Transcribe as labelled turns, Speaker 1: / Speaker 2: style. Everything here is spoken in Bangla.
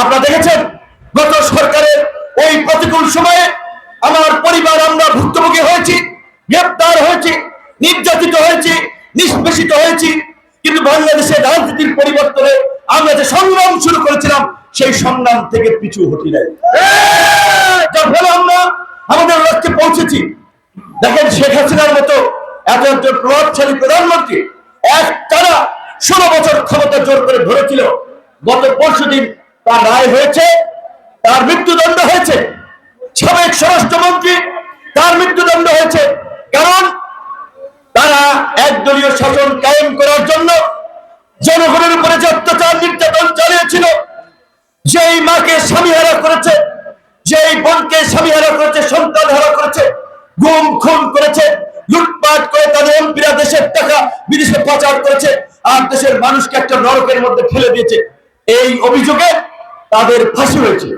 Speaker 1: আপনারা দেখেছেন, গত সরকারের ওই প্রতিকূল সময়ে আমার পরিবার আমরা ভুক্তভোগী হয়েছি, গ্রেপ্তার হয়েছি, নির্যাতিত হয়েছি, নিষ্পেষিত হয়েছি, কিন্তু বাংলাদেশে রাজনীতির পরিবর্তনে আমরা যে সংগ্রাম শুরু করেছিলাম, সেই সংগ্রাম থেকে পিছু হটি নাই। আমরা আমাদের লক্ষ্যে পৌঁছেছি। দেখেন শেখ হাসিনার মতো এত একজন প্রভাবশালী প্রধানমন্ত্রী, এক তারা ষোলো বছর ক্ষমতা জোর করে ধরেছিল। গত পরশু দিন তার রায় হয়েছে, তার মৃত্যুদণ্ড হয়েছে। সাবেক স্বরাষ্ট্রমন্ত্রী, তার মৃত্যুদণ্ড হয়েছে। কারণ তারা একদলীয় শাসন কায়েম করার জন্য জনগণের উপরে যে অত্যাচার নির্যাতন চালিয়েছিল, যেই মাকে স্বামী হারা করেছে, যেই বোনকে স্বামী হারা করেছে, সন্তান হারা করেছে, গুম খুন করেছে, লুটপাট করে তাদের এমপিরা দেশের টাকা বিদেশে পাচার করেছে, আর দেশের মানুষকে একটা নরকের মধ্যে ফেলে দিয়েছে। এই অভিযোগে তাদের ফাঁসি হয়েছে।